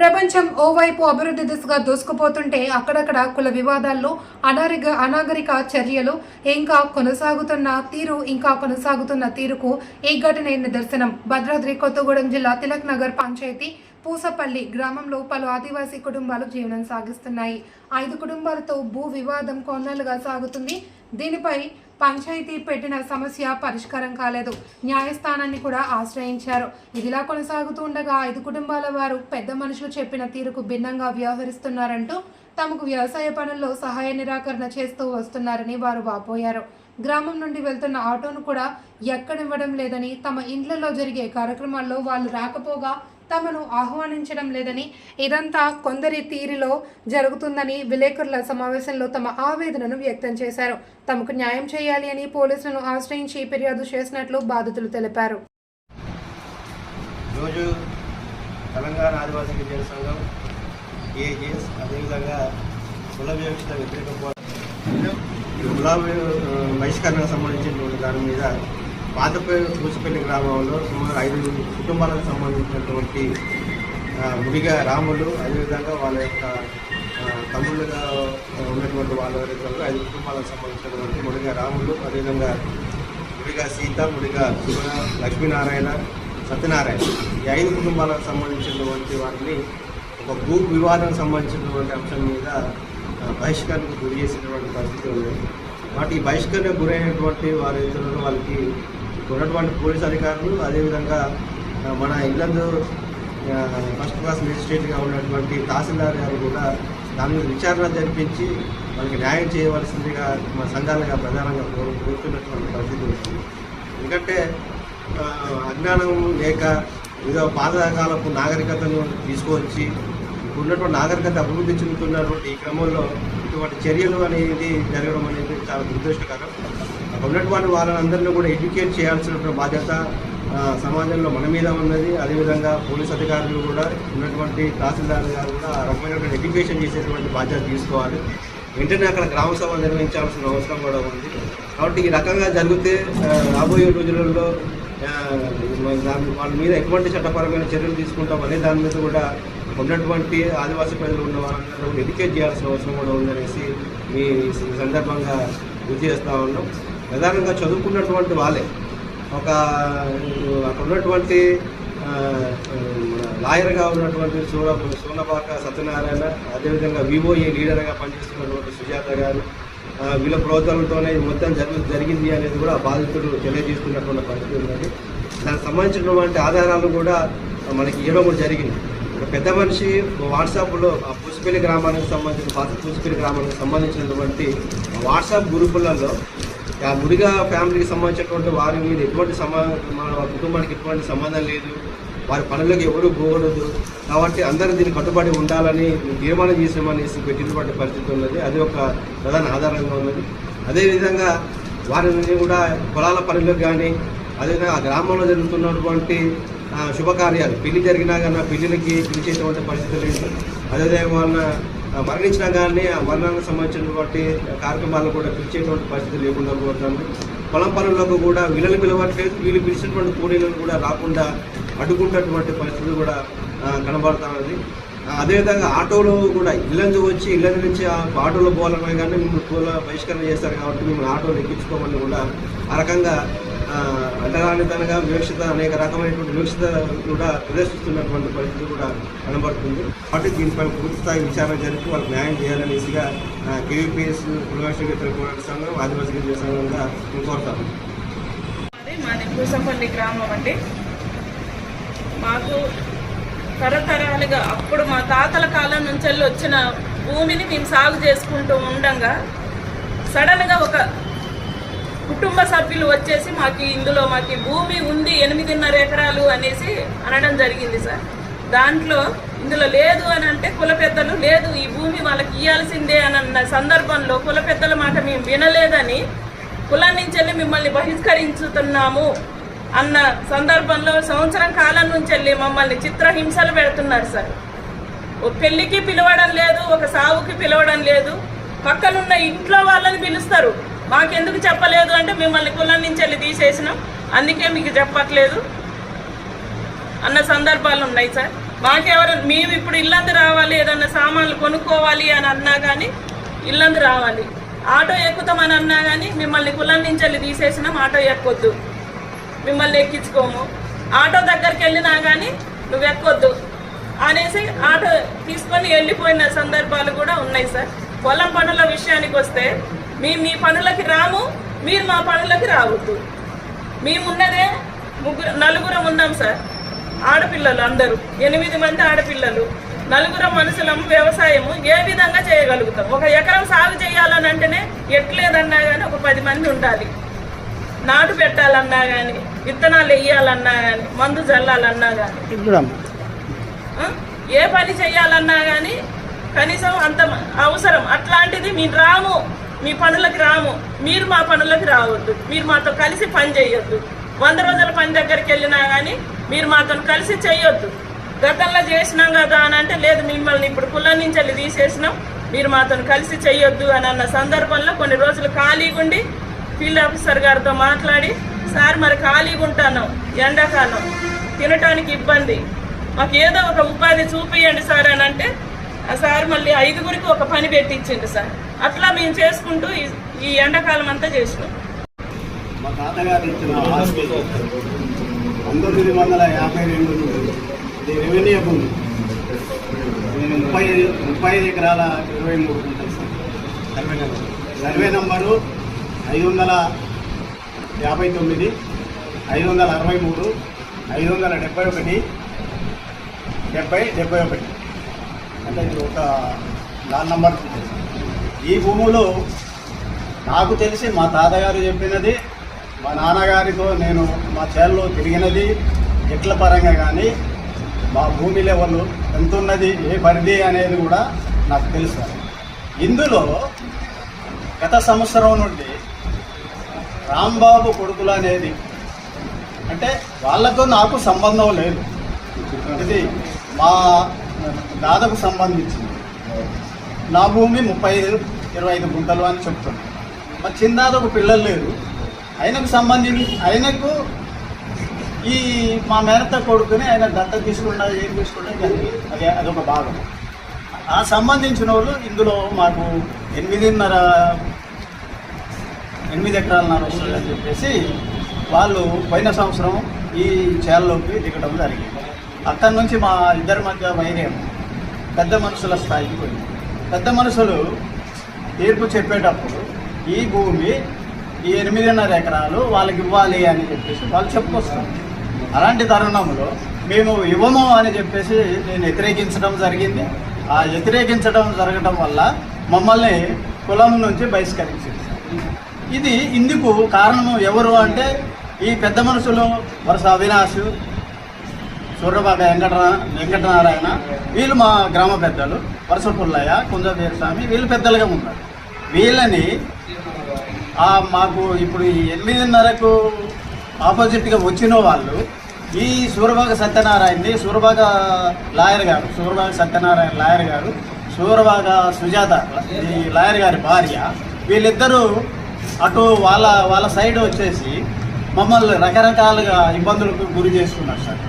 ప్రపంచం ఓవైపు అభివృద్ధి దిశగా దూసుకుపోతుంటే అక్కడక్కడ కుల వివాదాల్లో అనారిగ అనాగరిక చర్యలు ఇంకా కొనసాగుతున్న తీరు ఇంకా కొనసాగుతున్న తీరుకు ఈ ఘటన నిదర్శనం. భద్రాద్రి కొత్తగూడెం జిల్లా తిలక్ నగర్ పంచాయతీ పూసపల్లి గ్రామంలో పలు ఆదివాసీ కుటుంబాలు జీవనం సాగిస్తున్నాయి. ఐదు కుటుంబాలతో భూ వివాదం కొన్నాళ్ళుగా సాగుతుంది. దీనిపై పంచాయతీ పెట్టిన సమస్య పరిష్కారం కాలేదు. న్యాయస్థానాన్ని కూడా ఆశ్రయించారు. ఇదిలా కొనసాగుతూ ఉండగా ఐదు కుటుంబాల వారు పెద్ద మనుషులు చెప్పిన తీరుకు భిన్నంగా వ్యవహరిస్తున్నారంటూ తమకు వ్యవసాయ పనుల్లో సహాయ నిరాకరణ చేస్తూ వస్తున్నారని వారు వాపోయారు. గ్రామం నుండి వెళ్తున్న ఆటోను కూడా ఎక్కడివ్వడం లేదని తమ ఇండ్లలో జరిగే కార్యక్రమాల్లో వాళ్ళు రాకపోగా తమను ఆహ్వానించడం లేదని ఇదంతా కొందరి తీరులో జరుగుతుందని విలేకరుల సమావేశంలో తమ ఆవేదనను వ్యక్తం చేశారు. తమకు న్యాయం చేయాలి అని పోలీసులను ఆశ్రయించి ఫిర్యాదు చేసినట్లు బాధితులు తెలిపారు. రోజు తెలంగాణ ఆదివాసీ విద్యా సంఘం ఏజెస్ అదేవిధంగా కుల వ్యవస్థ వ్యతిరేక కుల బహిష్కరణకు సంబంధించినటువంటి దాని మీద పాతపల్లి పూసిపల్లి గ్రామంలో సుమారు ఐదు కుటుంబాలకు సంబంధించినటువంటి ముడిగా రాములు అదేవిధంగా వాళ్ళ యొక్క తమ్ముళ్ళుగా ఉన్నటువంటి వాళ్ళ వరకు ఐదు కుటుంబాలకు సంబంధించినటువంటి ముడిగా రాములు అదేవిధంగా ముడిగా సీత ముడిగా శివ లక్ష్మీనారాయణ సత్యనారాయణ. ఈ ఐదు కుటుంబాలకు సంబంధించినటువంటి వారిని ఒక భూ వివాదం సంబంధించినటువంటి అంశం మీద బహిష్కరణకు గురి చేసినటువంటి పరిస్థితి ఉంది. వాటి ఈ బహిష్కరణకు గురైనటువంటి వారి ఇతరులు వాళ్ళకి ఉన్నటువంటి పోలీస్ అధికారులు అదేవిధంగా మన ఇల్లందు ఫస్ట్ క్లాస్ మెజిస్ట్రేట్గా ఉన్నటువంటి తహసీల్దార్ గారు కూడా దాని మీద విచారణ జరిపించి వాళ్ళకి న్యాయం చేయవలసిందిగా మన సంఘాలుగా ప్రధానంగా కోరు కోరుతున్నటువంటి పరిస్థితి ఉంది ఎందుకంటే అజ్ఞానం లేక ఏదో పాతకాలపు నాగరికతను తీసుకువచ్చి ఉన్నటువంటి నాగరికత అభివృద్ధి చెందుతున్నటువంటి ఈ క్రమంలో ఇటువంటి చర్యలు అనేది జరగడం అనేది చాలా దురదృష్టకరం. ఉన్నటువంటి వాళ్ళందరినీ కూడా ఎడ్యుకేట్ చేయాల్సిన బాధ్యత సమాజంలో మన మీద ఉన్నది. అదేవిధంగా పోలీస్ అధికారులు కూడా ఉన్నటువంటి తహసీల్దార్ గారు కూడా ఆ రకమైనటువంటి ఎడ్యుకేషన్ చేసేటువంటి బాధ్యత తీసుకోవాలి. వెంటనే అక్కడ గ్రామ సభ నిర్వహించాల్సిన అవసరం కూడా ఉంది. కాబట్టి ఈ రకంగా జరిగితే రాబోయే రోజులలో దాని వాళ్ళ మీద ఎటువంటి చట్టపరమైన చర్యలు తీసుకుంటాం అనే దాని మీద కూడా ఉన్నటువంటి ఆదివాసీ ప్రజలు ఉన్న వాళ్ళందరూ ఎడ్యుకేట్ చేయాల్సిన అవసరం కూడా ఉందనేసి మీ సందర్భంగా గుర్తు చేస్తూ ఉన్నాం. ప్రధానంగా చదువుకున్నటువంటి వాళ్ళే. ఒక అక్కడ ఉన్నటువంటి మన లాయర్గా ఉన్నటువంటి సూర సోనపాక సత్యనారాయణ అదేవిధంగా వివోఏ లీడర్గా పనిచేస్తున్నటువంటి సుజాత గారు వీళ్ళ ప్రోత్సాహంతోనే ఇది మొత్తం జరుగు జరిగింది అనేది కూడా బాధితులు బాధితుడు తెలియజేస్తున్నటువంటి పరిస్థితి ఉన్నది. దానికి సంబంధించినటువంటి ఆధారాలు కూడా మనకి ఇవ్వడం కూడా జరిగింది. ఒక పెద్ద మనిషి వాట్సాప్లో ఆ పూసిపల్లి గ్రామానికి సంబంధించిన పాత పూసిపల్లి గ్రామానికి సంబంధించినటువంటి వాట్సాప్ గ్రూపులలో ఆ ముడిగా ఫ్యామిలీకి సంబంధించినటువంటి వారి మీద ఎటువంటి సమా మన కుటుంబానికి ఎటువంటి సంబంధం లేదు. వారి పనులకు ఎవరు పోకూడదు కాబట్టి అందరూ దీనికి కట్టుబడి ఉండాలని తీర్మానం చేసామనేసి పెట్టినటువంటి పరిస్థితి ఉన్నది. అది ఒక ప్రధాన ఆధారంగా ఉన్నది. అదేవిధంగా వారిని కూడా పొలాల పనులకు కానీ అదేవిధంగా ఆ గ్రామంలో జరుగుతున్నటువంటి శుభకార్యాలు పెళ్ళి జరిగినా కానీ పెళ్ళిలకి పెళ్ళికి పిలిచేటువంటి పరిస్థితి లేదు అదేవిధంగా మరణించినా కానీ ఆ మరణానికి సంబంధించినటువంటి కార్యక్రమాలు కూడా పిలిచేటువంటి పరిస్థితి లేకుండా పోతుంది. పొలం పనులకు కూడా వీళ్ళని పిలవట్లేదు. వీళ్ళు పిలిచినటువంటి కూలీలను కూడా రాకుండా అడ్డుకుంటున్నటువంటి పరిస్థితి కూడా కనబడుతున్నది అదేవిధంగా ఆటోలు కూడా ఇల్లందు వచ్చి ఇళ్ళ నుంచి ఆటోలో పోవాలన్నా కానీ మిమ్మల్ని బహిష్కరణ చేస్తారు కాబట్టి మిమ్మల్ని ఆటోలు ఎక్కించుకోమని కూడా ఆ రకంగా అంటరానితనంగా వివక్షత అనేక రకమైనటువంటి వివక్షత కూడా ప్రదర్శిస్తున్నటువంటి పరిస్థితి కూడా కనబడుతుంది. కాబట్టి దీనిపై పూర్తి స్థాయి విచారణ జరిపి వాళ్ళకి న్యాయం చేయాలనేసిగా కేవీపీఎస్ కులవాసి వ్యతిరేక పోరాట సంఘం ఆదివాసీ గిరిజన సంఘంగా మేము మాది పూసంపల్లి గ్రామం అండి. మాకు తరతరాలుగా అప్పుడు మా తాతల కాలం నుంచి వెళ్ళి వచ్చిన భూమిని మేము సాగు చేసుకుంటూ ఉండంగా సడన్గా ఒక కుటుంబ సభ్యులు వచ్చేసి మాకు ఇందులో మాకు భూమి ఉంది ఎనిమిదిన్నర ఎకరాలు అనేసి అనడం జరిగింది సార్. దాంట్లో ఇందులో లేదు అని అంటే కుల పెద్దలు లేదు ఈ భూమి వాళ్ళకి ఇవ్వాల్సిందే అని అన్న సందర్భంలో కుల పెద్దల మాట మేము వినలేదని కులం నుంచి వెళ్ళి మిమ్మల్ని బహిష్కరించుతున్నాము అన్న సందర్భంలో సంవత్సరం కాలం నుంచి వెళ్ళి మమ్మల్ని చిత్రహింసలు పెడుతున్నారు సార్. ఒక పెళ్ళికి పిలవడం లేదు ఒక సావుకి పిలవడం లేదు పక్కనున్న ఇంట్లో వాళ్ళని పిలుస్తారు. మాకెందుకు చెప్పలేదు అంటే మిమ్మల్ని కులం నుంచి వెళ్ళి తీసేసినాం. అందుకే మీకు చెప్పట్లేదు. అన్న సందర్భాలు ఉన్నాయి సార్. మాకెవరు మేము ఇప్పుడు ఇల్లందు రావాలి ఏదన్నా సామాన్లు కొనుక్కోవాలి అని అన్నా కానీ ఇల్లందు రావాలి. ఆటో ఎక్కుతామని అన్నా కానీ మిమ్మల్ని కులం నుంచి వెళ్ళి తీసేసినాం ఆటో ఎక్కొద్దు. మిమ్మల్ని ఎక్కించుకోము. ఆటో దగ్గరికి వెళ్ళినా కానీ నువ్వు ఎక్కొద్దు. అనేసి ఆటో తీసుకొని వెళ్ళిపోయిన సందర్భాలు కూడా ఉన్నాయి సార్. పొలం పనుల విషయానికి వస్తే మేము మీ పనులకి రాము మీరు మా పనులకి రావద్దు. మేమున్నదే ముగ్గురు నలుగురం ఉన్నాం సార్. ఆడపిల్లలు అందరూ. ఎనిమిది మంది ఆడపిల్లలు. నలుగురం మనుషులం వ్యవసాయము ఏ విధంగా చేయగలుగుతాం? ఒక ఎకరం సాగు చేయాలని అంటేనే ఎట్లేదన్నా కానీ ఒక పది మంది ఉండాలి. నాటు పెట్టాలన్నా కానీ విత్తనాలు వేయాలన్నా కానీ మందు చల్లాలన్నా కానీ? ఏ పని చేయాలన్నా కానీ కనీసం అంత అవసరం. అట్లాంటిది మీరు రాము మీ పనులకు రాము. మీరు మా పనులకు రావద్దు. మీరు మాతో కలిసి పని చేయొద్దు. వంద రోజుల పని దగ్గరికి వెళ్ళినా కానీ మీరు మాతో కలిసి చేయొద్దు. గతంలో చేసినాం కదా అని అంటే లేదు మిమ్మల్ని ఇప్పుడు కులం నుంచి వెళ్ళి తీసేసినాం. మీరు మాతో కలిసి చేయొద్దు అని అన్న సందర్భంలో కొన్ని రోజులు ఖాళీగా ఉండి ఫీల్డ్ ఆఫీసర్ గారితో మాట్లాడి సార్ మరి ఖాళీగా ఉంటాను. ఎండాకాలం. తినటానికి ఇబ్బంది. మాకు ఏదో ఒక ఉపాధి చూపియండి సార్ అని అంటే సార్ మళ్ళీ ఐదుగురికి ఒక పని పెట్టించిండు సార్. అట్లా మేము చేసుకుంటూ ఈ- ఎండాకాలం అంతా చేసినాం. మా తాతగారు ఇచ్చిన ఆస్తి పంతొమ్మిది వందల యాభై రెండు ఇది రెవెన్యూ భూమి. నేను ముప్పై ముప్పై ఐదు ఎకరాల ఇరవై మూడు గుంటలు sir survey number survey number ఐదు వందల యాభై తొమ్మిది ఐదు వందల అరవై మూడు ఐదు వందల డెబ్బై ఒకటి డెబ్బై డెబ్బై ఒకటి. అంటే ఇది ఒక లాన్ నంబర్ ఈ భూములు నాకు తెలిసి మా తాతగారు చెప్పినది మా నాన్నగారితో నేను మా చేల్లో తిరిగినది ఎట్ల పరంగా కానీ మా భూమి లెవెల్ ఎంత ఉన్నది ఏ పరిధి అనేది కూడా నాకు తెలుసు. ఇందులో గత సంవత్సరం నుండి రాంబాబు కొడుకులు అనేది అంటే వాళ్ళతో నాకు సంబంధం లేదు. ఇది మా దాదాపు సంబంధించింది. నా భూమి ముప్పై ఐదు ఇరవై ఐదు గుంటలు అని చెప్తుంది మా చిన్నాదకు పిల్లలు లేరు. ఆయనకు సంబంధించి ఆయనకు ఈ మా మేనత్త కొడుకుని ఆయన దత్త తీసుకున్నా ఏం తీసుకున్నా దానికి అది అదొక భాగం. ఆ సంబంధించిన వాళ్ళు ఇందులో మాకు ఎనిమిదిన్నర ఎనిమిది ఎకరాలన్నర వస్తుందని చెప్పేసి వాళ్ళు పోయిన సంవత్సరం ఈ చేలలోకి దిగడం జరిగింది. అక్కడి నుంచి మా ఇద్దరి మధ్య వైర్యం. పెద్ద మనుషుల స్థాయికి పోయింది. పెద్ద మనుషులు తీర్పు చెప్పేటప్పుడు ఈ భూమి ఈ ఎనిమిదిన్నర ఎకరాలు వాళ్ళకి ఇవ్వాలి అని చెప్పేసి వాళ్ళు చెప్పుకొస్తారు. అలాంటి తరుణంలో మేము ఇవ్వము అని చెప్పేసి నేను వ్యతిరేకించడం జరిగింది. ఆ వ్యతిరేకించడం జరగడం వల్ల మమ్మల్ని కులం నుంచి బహిష్కరించింది. ఇది ఇందుకు కారణం ఎవరు అంటే ఈ పెద్ద మనుషులు వరుస అవినాష్ సూర్యబాబు వెంకట వెంకటనారాయణ వీళ్ళు మా గ్రామ పెద్దలు వరుస పుల్లయ్య కుంజ వీళ్ళు పెద్దలుగా ఉన్నారు. వీళ్ళని మాకు ఇప్పుడు ఈ ఎనిమిదిన్నరకు ఆపోజిట్గా వచ్చిన వాళ్ళు ఈ సూరబాగ సత్యనారాయణని సూరబాగ లాయర్ గారు సూరబాగ సత్యనారాయణ లాయర్ గారు సూరబాగ సుజాత ఈ లాయర్ గారి భార్య వీళ్ళిద్దరూ అటు వాళ్ళ వాళ్ళ సైడ్ వచ్చేసి మమ్మల్ని రకరకాలుగా ఇబ్బందులకు గురి చేస్తున్నారు సార్.